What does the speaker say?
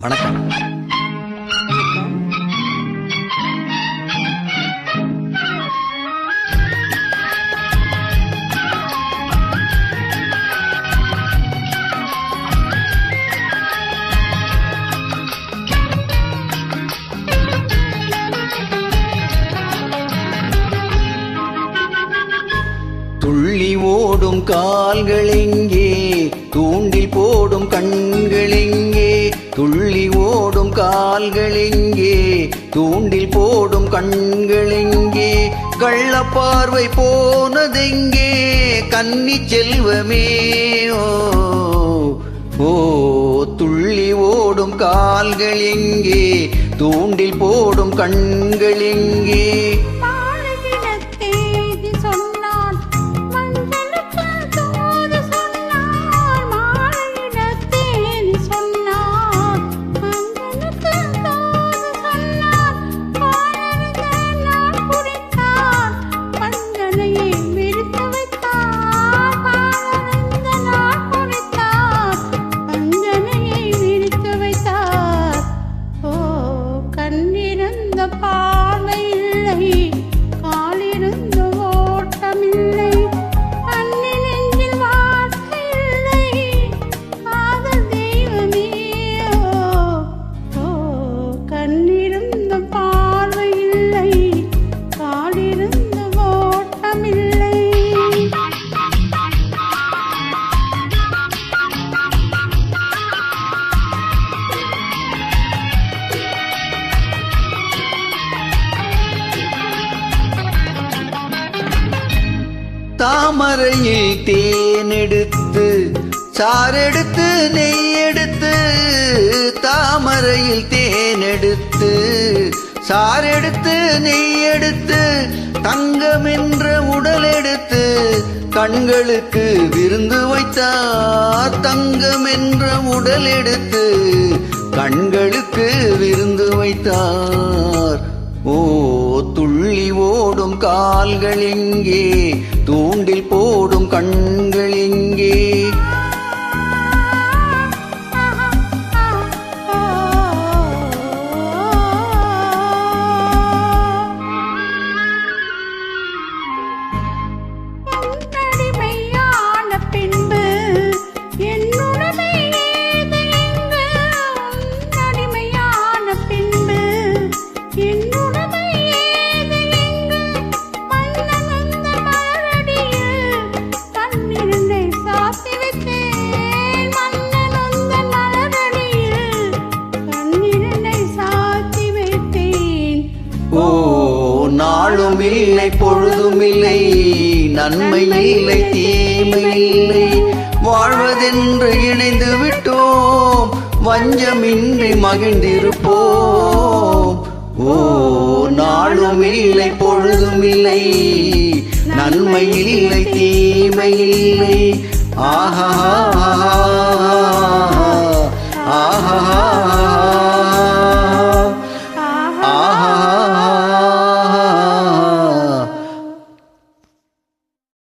வணக்கம். துள்ளி ஓடும் கால்கள் எங்கே? தூண்டில் போடும் கண்களெங்கே துள்ளி ஓடும் கால்களெங்கே தூண்டில் போடும் கண்களெங்கே கள்ள பார்வை போனதெங்கே? கன்னி செல்வமே ஓ துள்ளி ஓடும் கால்கள் எங்கே? தூண்டில் போடும் கண்கள் எங்கே? தாமரையில் தேனெடுத்து சாரெடுத்து நெய் எடுத்து தாமரையில் தேனெடுத்து சாரெடுத்து நெய் எடுத்து தங்கம் என்ற உடல் எடுத்து கண்களுக்கு விருந்து வைத்தார். தங்கம் என்ற உடல் எடுத்து கண்களுக்கு விருந்து வைத்தார். கால்கள் எங்கே தூண்டில் போடும் நாளும் இல்லை பொழுதும் இல்லை நன்மை இல்லை தீமை இல்லை வாழ்வதென்று இணைந்து விட்டோம் வஞ்சமின்றி மகிழ்ந்திருப்போம். ஓ நாளும் இல்லை பொழுதும் இல்லை நன்மை இல்லை தீமை இல்லை ஆஹா.